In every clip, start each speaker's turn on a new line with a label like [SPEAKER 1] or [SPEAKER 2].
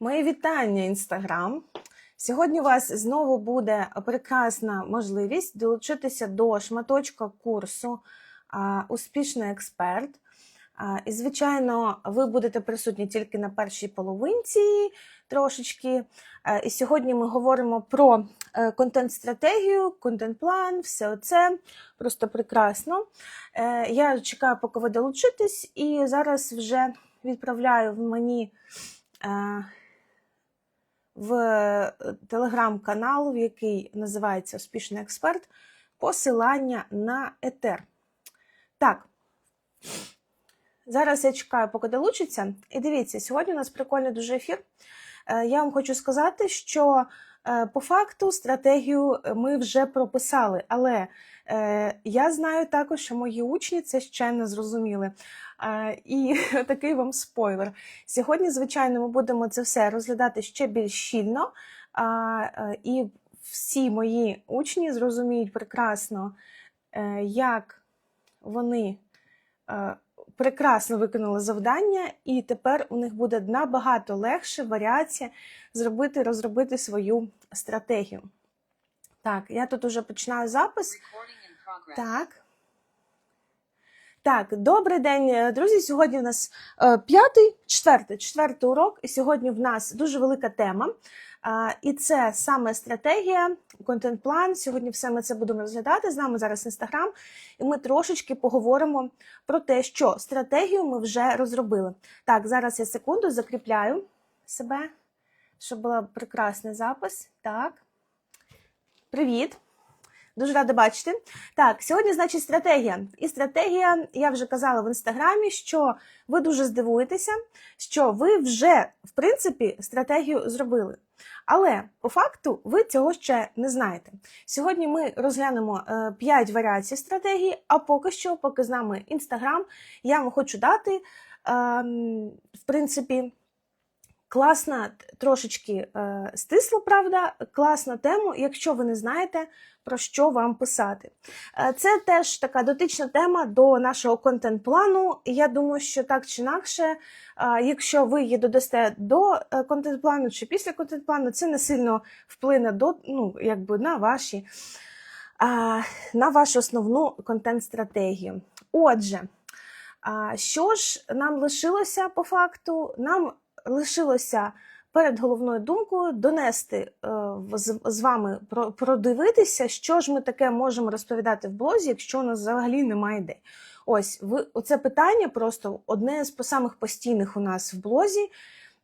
[SPEAKER 1] Мої вітання, Інстаграм. Сьогодні у вас знову буде прекрасна можливість долучитися до шматочка курсу Успішний експерт. І, звичайно, ви будете присутні тільки на першій половинці трошечки. Е, І сьогодні ми говоримо про е, контент-стратегію, контент-план, все це просто прекрасно. Е, Я чекаю, поки ви долучитесь, і зараз вже відправляю в мені. Е, в телеграм-канал, який називається Успішний експерт, посилання на етер. Так, зараз я чекаю, поки долучиться. І дивіться, сьогодні у нас прикольний дуже ефір. Е, Я вам хочу сказати, що е, по факту стратегію ми вже прописали, але е, я знаю також, що мої учні це ще не зрозуміли. Е, І такий вам спойлер. Сьогодні, звичайно, ми будемо це все розглядати ще більш щільно, е, і всі мої учні зрозуміють прекрасно, е, як вони е, прекрасно виконали завдання, і тепер у них буде набагато легше варіація зробити, розробити свою стратегію. Так, я тут уже починаю запис. Так. Так, добрий день, е, друзі. Сьогодні в нас е, п'ятий, четвертий, четвертий урок, і сьогодні в нас дуже велика тема. А, і це саме стратегія, контент-план. Сьогодні все ми це будемо розглядати. З нами зараз інстаграм, і ми трошечки поговоримо про те, що стратегію ми вже розробили. Так, зараз я секунду закріпляю себе, щоб був прекрасний запис. Так. Привіт. Дуже рада бачити. Так, сьогодні, значить, стратегія. І стратегія, я вже казала в інстаграмі, що ви дуже здивуєтеся, що ви вже, в принципі, стратегію зробили. Але по факту ви цього ще не знаєте. Сьогодні ми розглянемо 5 варіацій стратегії, а поки що, поки з нами інстаграм, я вам хочу дати, ем, в принципі, класна, трошечки е, стисло, правда, класна тему, якщо ви не знаєте, про що вам писати. Е, Це теж така дотична тема до нашого контент-плану. Я думаю, що так чи інакше, е, якщо ви її додасте до е, контент-плану чи після контент-плану, це не сильно вплине до, ну, якби на ваші. На вашу основну контент-стратегію. Отже, що ж нам лишилося по факту? Нам лишилося перед головною думкою донести е, з, вами продивитися, що ж ми таке можемо розповідати в блозі, якщо у нас взагалі немає ідей. Ось ви оце питання просто одне з самих постійних у нас в блозі.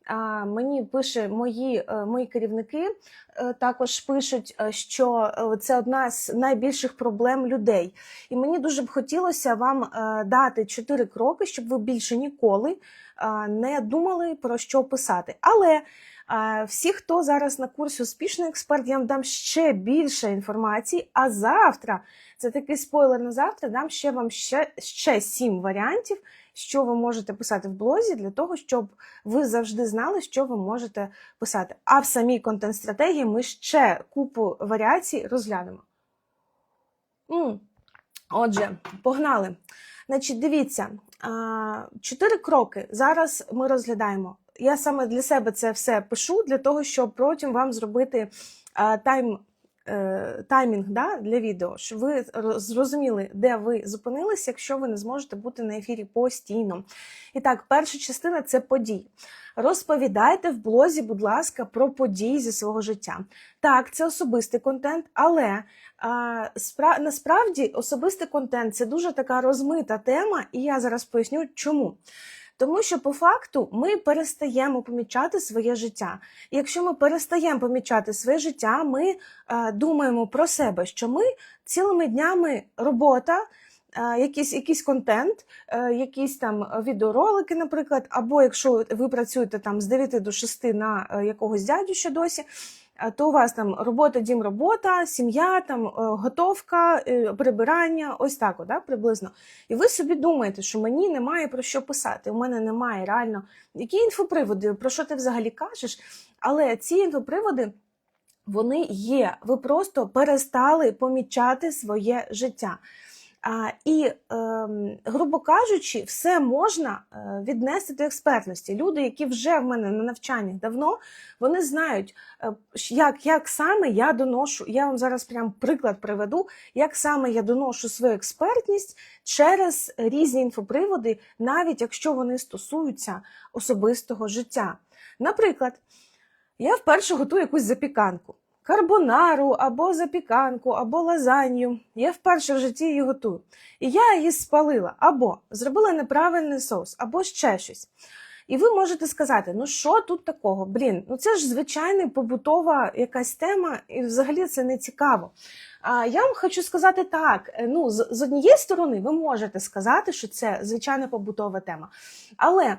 [SPEAKER 1] А, мені пише мої, е, мої керівники е, також пишуть, що це одна з найбільших проблем людей. І мені дуже б хотілося вам дати чотири кроки, щоб ви більше ніколи не думали про що писати. Але всі, хто зараз на курсі успішний експерт, я вам дам ще більше інформації. А завтра це такий спойлер на завтра. Дам ще вам ще, ще сім варіантів, що ви можете писати в блозі, для того, щоб ви завжди знали, що ви можете писати. А в самій контент-стратегії ми ще купу варіацій розглянемо. Отже, погнали. Значить, дивіться, чотири кроки зараз ми розглядаємо. Я саме для себе це все пишу, для того, щоб потім вам зробити тайм, таймінг да, для відео, щоб ви зрозуміли, де ви зупинилися, якщо ви не зможете бути на ефірі постійно. І так, перша частина це подій. Розповідайте в блозі, будь ласка, про події зі свого життя. Так, це особистий контент, але а, спра- насправді особистий контент це дуже така розмита тема, і я зараз поясню, чому. Тому що по факту ми перестаємо помічати своє життя. І якщо ми перестаємо помічати своє життя, ми е, думаємо про себе, що ми цілими днями робота, е, якийсь, якийсь контент, е, якісь там відеоролики, наприклад, або якщо ви працюєте там з 9 до 6 на е, якогось дядю ще досі, то у вас там робота, дім, робота, сім'я, там е, готовка, е, прибирання, ось так, да, приблизно. І ви собі думаєте, що мені немає про що писати. У мене немає реально які інфоприводи, про що ти взагалі кажеш. Але ці інфоприводи вони є. Ви просто перестали помічати своє життя. І, ем, грубо кажучи, все можна е, віднести до експертності. Люди, які вже в мене на навчаннях давно, вони знають, е, як, як саме я доношу. Я вам зараз прям приклад приведу, як саме я доношу свою експертність через різні інфоприводи, навіть якщо вони стосуються особистого життя. Наприклад, я вперше готую якусь запіканку. Карбонару або запіканку, або лазанью. Я вперше в житті її готую. І я її спалила, або зробила неправильний соус, або ще щось. І ви можете сказати, ну що тут такого? Блін, ну це ж звичайна побутова якась тема, і взагалі це не цікаво. А я вам хочу сказати так: е, ну, з, з однієї сторони, ви можете сказати, що це звичайна побутова тема. Але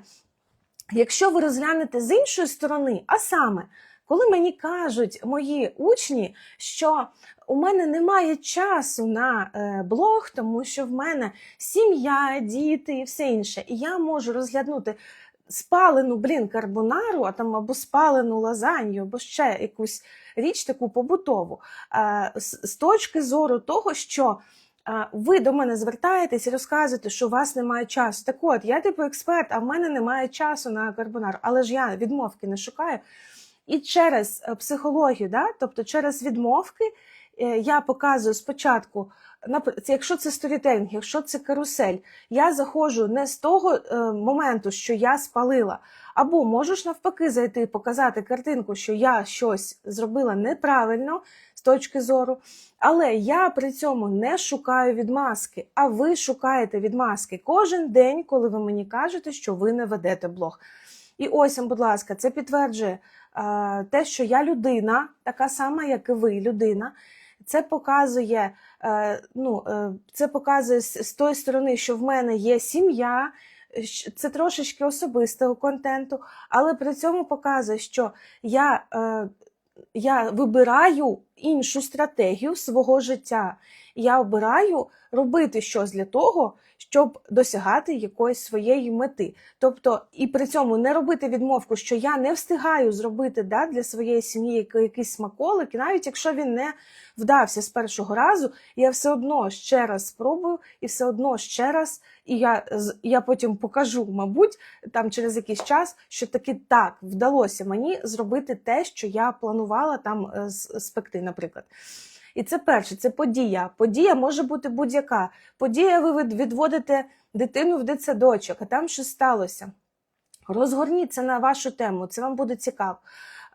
[SPEAKER 1] якщо ви розглянете з іншої сторони, а саме, коли мені кажуть мої учні, що у мене немає часу на е, блог, тому що в мене сім'я, діти і все інше, і я можу розглянути спалену блін карбонару, а там або спалену лазанью, або ще якусь річ таку побутову, е, з, точки зору того, що е, ви до мене звертаєтесь і розказуєте, що у вас немає часу. Так от, я типу експерт, а в мене немає часу на карбонару, але ж я відмовки не шукаю. І через е, психологію, да, тобто через відмовки, е, я показую спочатку, якщо це сторітелінг, якщо це карусель, я заходжу не з того е, моменту, що я спалила, або можеш навпаки зайти і показати картинку, що я щось зробила неправильно з точки зору, але я при цьому не шукаю відмазки, а ви шукаєте відмазки кожен день, коли ви мені кажете, що ви не ведете блог. І ось, будь ласка, це підтверджує е, те, що я людина, така сама, як і ви, людина. Це показує, е, ну, е, це показує з, тої сторони, що в мене є сім'я, це трошечки особистого контенту, але при цьому показує, що я, я вибираю іншу стратегію свого життя. Я обираю робити щось для того, щоб досягати якоїсь своєї мети. Тобто, і при цьому не робити відмовку, що я не встигаю зробити да, для своєї сім'ї яки- якийсь смаколик, і навіть якщо він не вдався з першого разу, я все одно ще раз спробую, і все одно ще раз, і я, я потім покажу, мабуть, там через якийсь час, що таки так вдалося мені зробити те, що я планувала там е, спекти, наприклад. І це перше, це подія. Подія може бути будь-яка. Подія, ви відводите дитину в дитсадочок, а там щось сталося. Розгорніться на вашу тему, це вам буде цікаво.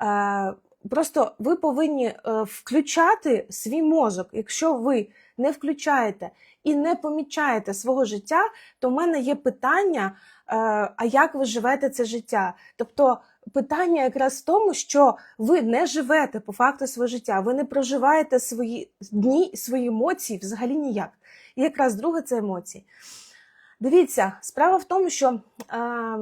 [SPEAKER 1] Е, Просто ви повинні е, включати свій мозок. Якщо ви не включаєте і не помічаєте свого життя, то в мене є питання: е, а як ви живете це життя? Тобто питання якраз в тому, що ви не живете по факту своє життя, ви не проживаєте свої дні, свої емоції взагалі ніяк. І якраз друге це емоції. Дивіться, справа в тому, що е,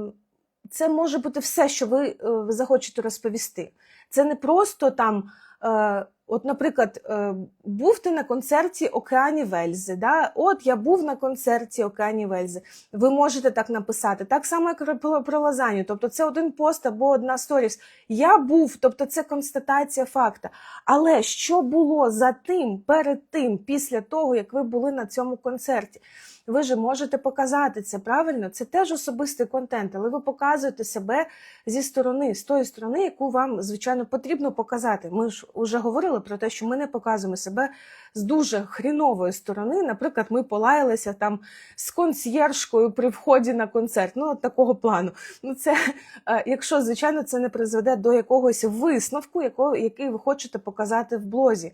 [SPEAKER 1] це може бути все, що ви, е, захочете розповісти. Це не просто там, е, от, наприклад, е, був ти на концерті Океані Вельзи. Да? От я був на концерті Океані Вельзи. Ви можете так написати. Так само, як про, про лазанью. Тобто це один пост або одна сторіс. Я був, тобто це констатація факта. Але що було за тим, перед тим, після того, як ви були на цьому концерті? Ви ж можете показати це правильно. Це теж особистий контент, але ви показуєте себе зі сторони, з тої сторони, яку вам звичайно потрібно показати. Ми ж вже говорили про те, що ми не показуємо себе з дуже хрінової сторони. Наприклад, ми полаялися там з консьєршкою при вході на концерт. Ну, от такого плану. Ну, це е, якщо звичайно це не призведе до якогось висновку, який ви хочете показати в блозі.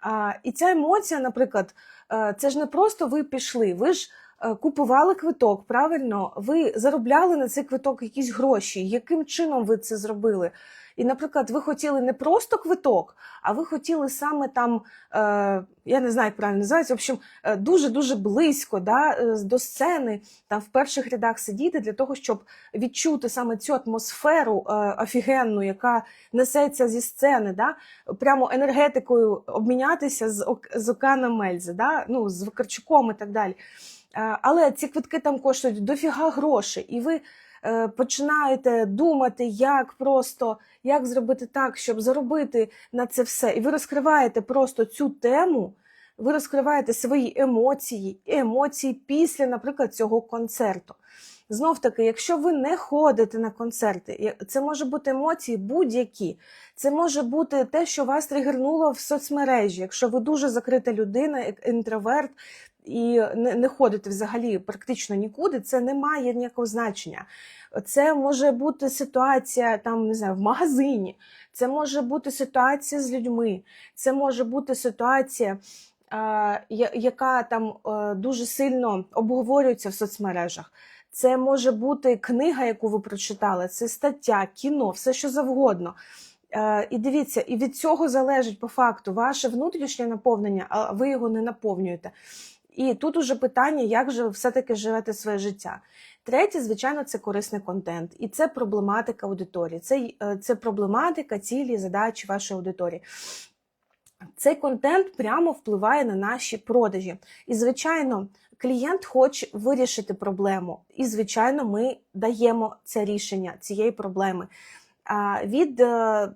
[SPEAKER 1] А, і ця емоція, наприклад, е, це ж не просто ви пішли, ви ж е, купували квиток, правильно? Ви заробляли на цей квиток якісь гроші. Яким чином ви це зробили? І, наприклад, ви хотіли не просто квиток, а ви хотіли саме там, е, я не знаю, як правильно називається, в общем, е, дуже-дуже близько да, е, до сцени, там в перших рядах сидіти для того, щоб відчути саме цю атмосферу е, офігенну, яка несеться зі сцени, да, прямо енергетикою обмінятися з, з Оканом Мельзи, да, ну, з Вакарчуком і так далі. Е, Але ці квитки там коштують дофіга грошей, і ви починаєте думати, як просто як зробити так, щоб заробити на це все. І ви розкриваєте просто цю тему ви розкриваєте свої емоції, емоції після, наприклад, цього концерту. Знов таки, якщо ви не ходите на концерти, це може бути емоції будь-які. Це може бути те, що вас тригернуло в соцмережі. Якщо ви дуже закрита людина, інтроверт, і не, не ходите взагалі практично нікуди, це не має ніякого значення. Це може бути ситуація там, не знаю, в магазині, це може бути ситуація з людьми, це може бути ситуація, яка там е, дуже сильно обговорюється в соцмережах. Це може бути книга, яку ви прочитали, це стаття, кіно, все що завгодно. Е, І дивіться, і від цього залежить по факту ваше внутрішнє наповнення, а ви його не наповнюєте. І тут уже питання, як же ви все-таки живете своє життя. Третє, звичайно, це корисний контент, і це проблематика аудиторії. Це, е, це проблематика, цілі, задачі вашої аудиторії. Цей контент прямо впливає на наші продажі. І, звичайно, клієнт хоче вирішити проблему. І, звичайно, ми даємо це рішення цієї проблеми. Від е,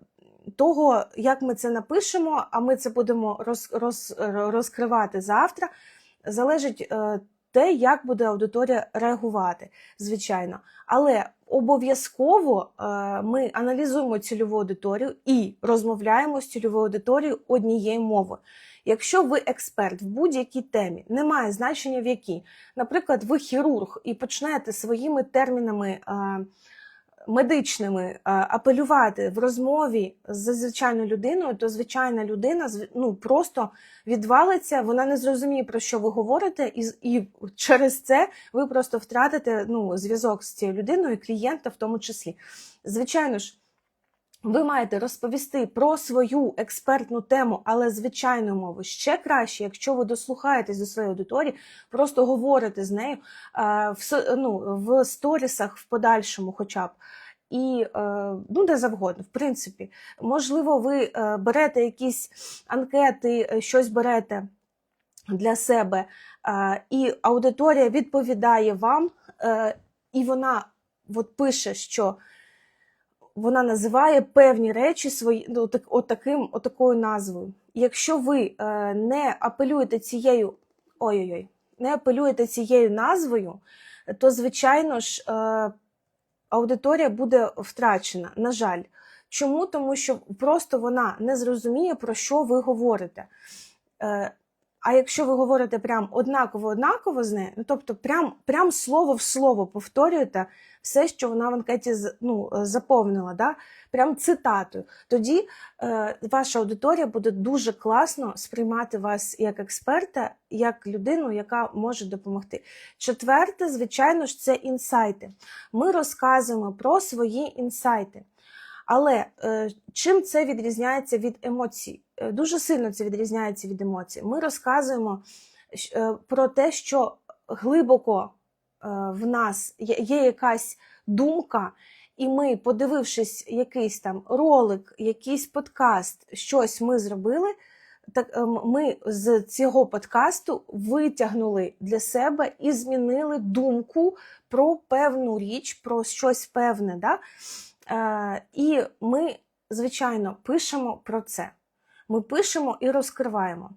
[SPEAKER 1] того, як ми це напишемо, а ми це будемо роз, роз, розкривати завтра, залежить е, те, як буде аудиторія реагувати, звичайно. Але обов'язково е, ми аналізуємо цільову аудиторію і розмовляємо з цільовою аудиторією однією мовою. Якщо ви експерт в будь-якій темі, немає значення в якій, наприклад, ви хірург і почнете своїми термінами е, медичними е, апелювати в розмові з звичайною людиною, то звичайна людина ну, просто відвалиться, вона не зрозуміє, про що ви говорите, і, і через це ви просто втратите ну, зв'язок з цією людиною, клієнта в тому числі. Звичайно ж. Ви маєте розповісти про свою експертну тему, але звичайною мовою. Ще краще, якщо ви дослухаєтесь до своєї аудиторії, просто говорите з нею е, в, ну, в сторісах в подальшому, хоча б. І е, ну, де завгодно, в принципі, можливо, ви е, берете якісь анкети, щось берете для себе, і аудиторія відповідає вам, і вона от пише, що вона називає певні речі свої ну, так, от таким, от такою назвою. Якщо ви е, не апелюєте цією ой-ой-ой, не апелюєте цією назвою, то звичайно ж е, аудиторія буде втрачена. На жаль. Чому? Тому що просто вона не зрозуміє, про що ви говорите. Е, а якщо ви говорите прям однаково-однаково з нею, ну тобто прям, прям слово в слово повторюєте все, що вона в анкеті ну, заповнила, да? прям цитатою, тоді е, ваша аудиторія буде дуже класно сприймати вас як експерта, як людину, яка може допомогти. Четверте, звичайно ж, це інсайти. Ми розказуємо про свої інсайти. Але е, чим це відрізняється від емоцій? Е, Дуже сильно це відрізняється від емоцій. Ми розказуємо е, про те, що глибоко в нас є, якась думка, і ми, подивившись якийсь там ролик, якийсь подкаст, щось ми зробили. Так ми з цього подкасту витягнули для себе і змінили думку про певну річ, про щось певне. Да? Е, і ми, звичайно, пишемо про це. Ми пишемо і розкриваємо.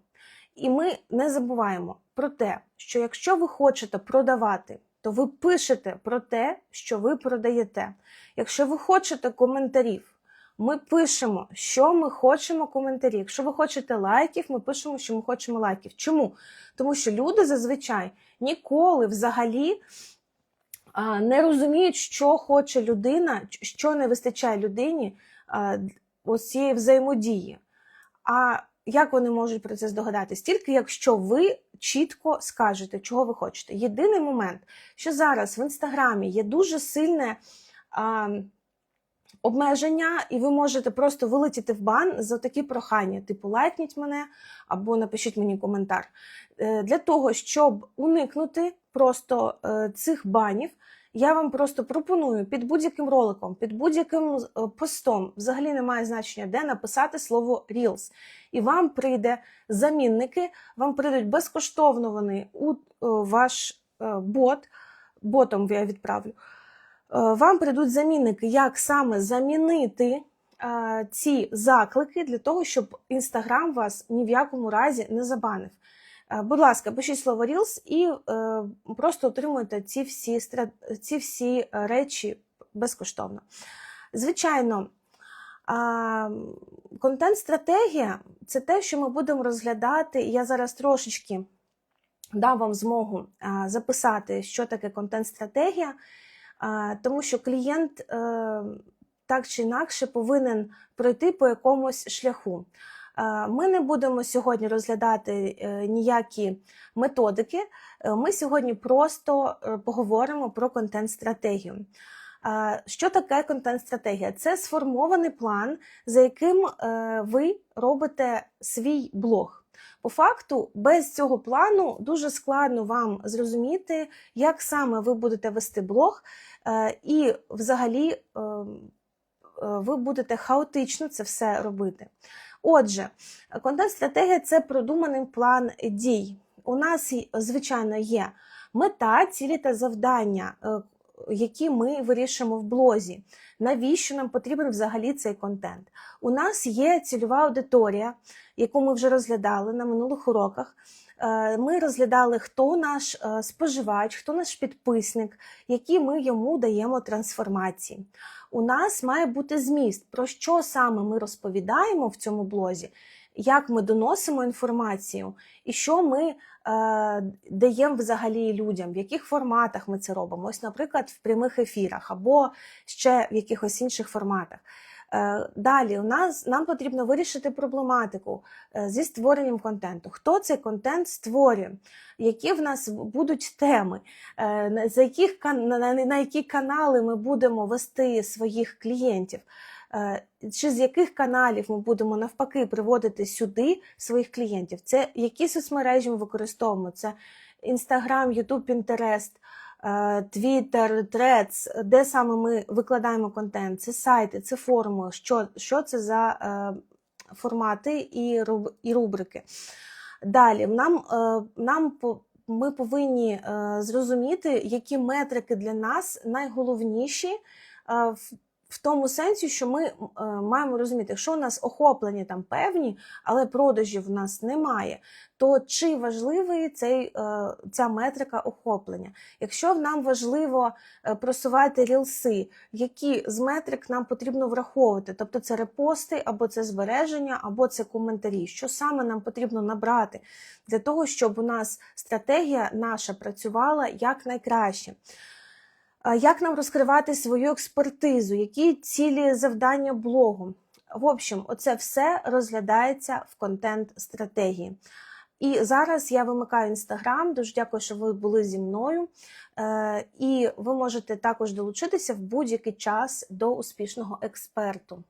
[SPEAKER 1] І ми не забуваємо про те, що якщо ви хочете продавати, то ви пишете про те, що ви продаєте. Якщо ви хочете коментарів, ми пишемо, що ми хочемо коментарів. Якщо ви хочете лайків, ми пишемо, що ми хочемо лайків. Чому? Тому що люди зазвичай ніколи взагалі не розуміють, що хоче людина, що не вистачає людині ось цієї взаємодії. А як вони можуть про це здогадатись? Тільки якщо ви чітко скажете, чого ви хочете. Єдиний момент, що зараз в інстаграмі є дуже сильне обмеження, і ви можете просто вилетіти в бан за такі прохання, типу лайкніть мене або напишіть мені коментар. Е, Для того, щоб уникнути просто е, цих банів, я вам просто пропоную під будь-яким роликом, під будь-яким е, постом, взагалі немає значення, де написати слово Reels. І вам прийде замінники, вам прийдуть безкоштовно вони у ваш бот, ботом я відправлю. Е, Вам прийдуть замінники, як саме замінити е, ці заклики для того, щоб Інстаграм вас ні в якому разі не забанив. Е, Будь ласка, пишіть слово Reels і просто отримуйте ці всі, ці всі речі безкоштовно. Звичайно, контент-стратегія це те, що ми будемо розглядати. Я зараз трошечки дам вам змогу записати, що таке контент-стратегія, тому що клієнт е, так чи інакше повинен пройти по якомусь шляху. Ми не будемо сьогодні розглядати е, ніякі методики. Е, Ми сьогодні просто е, поговоримо про контент-стратегію. Що таке контент-стратегія? Це сформований план, за яким ви робите свій блог. По факту, без цього плану дуже складно вам зрозуміти, як саме ви будете вести блог, е, і взагалі е, е, ви будете хаотично це все робити. Отже, контент-стратегія це продуманий план дій. У нас, звичайно, є мета, цілі та завдання, е, які ми вирішуємо в блозі. Навіщо нам потрібен взагалі цей контент? У нас є цільова аудиторія, яку ми вже розглядали на минулих уроках. Е, Ми розглядали, хто наш е, споживач, хто наш підписник, які ми йому даємо трансформації. У нас має бути зміст, про що саме ми розповідаємо в цьому блозі, як ми доносимо інформацію, і що ми е, даємо взагалі людям, в яких форматах ми це робимо. Ось, наприклад, в прямих ефірах або ще в якихось інших форматах. Е, Далі у нас нам потрібно вирішити проблематику е, зі створенням контенту. Хто цей контент створює? Які в нас будуть теми, Е, за яких на, які канали ми будемо вести своїх клієнтів? Чи з яких каналів ми будемо навпаки приводити сюди своїх клієнтів? Це які соцмережі ми використовуємо? Це YouTube, Pinterest, е, Twitter, Threads, де саме ми викладаємо контент, це сайти, це форуми, що, що це за е, формати і, і рубрики. Далі. Нам, е, нам ми повинні е, зрозуміти, які метрики для нас найголовніші е, в, в тому сенсі, що ми е, маємо розуміти, якщо у нас охоплення там певні, але продажів в нас немає, то чи важливий цей, е, ця метрика охоплення? Якщо нам важливо е, просувати рілси, які з метрик нам потрібно враховувати? Тобто це репости, або це збереження, або це коментарі. Що саме нам потрібно набрати для того, щоб у нас стратегія наша працювала якнайкраще? Як нам розкривати свою експертизу? Які цілі завдання блогу? В общем, оце все розглядається в контент-стратегії. І зараз я вимикаю інстаграм. Дуже дякую, що ви були зі мною. Е, І ви можете також долучитися в будь-який час до успішного експерту.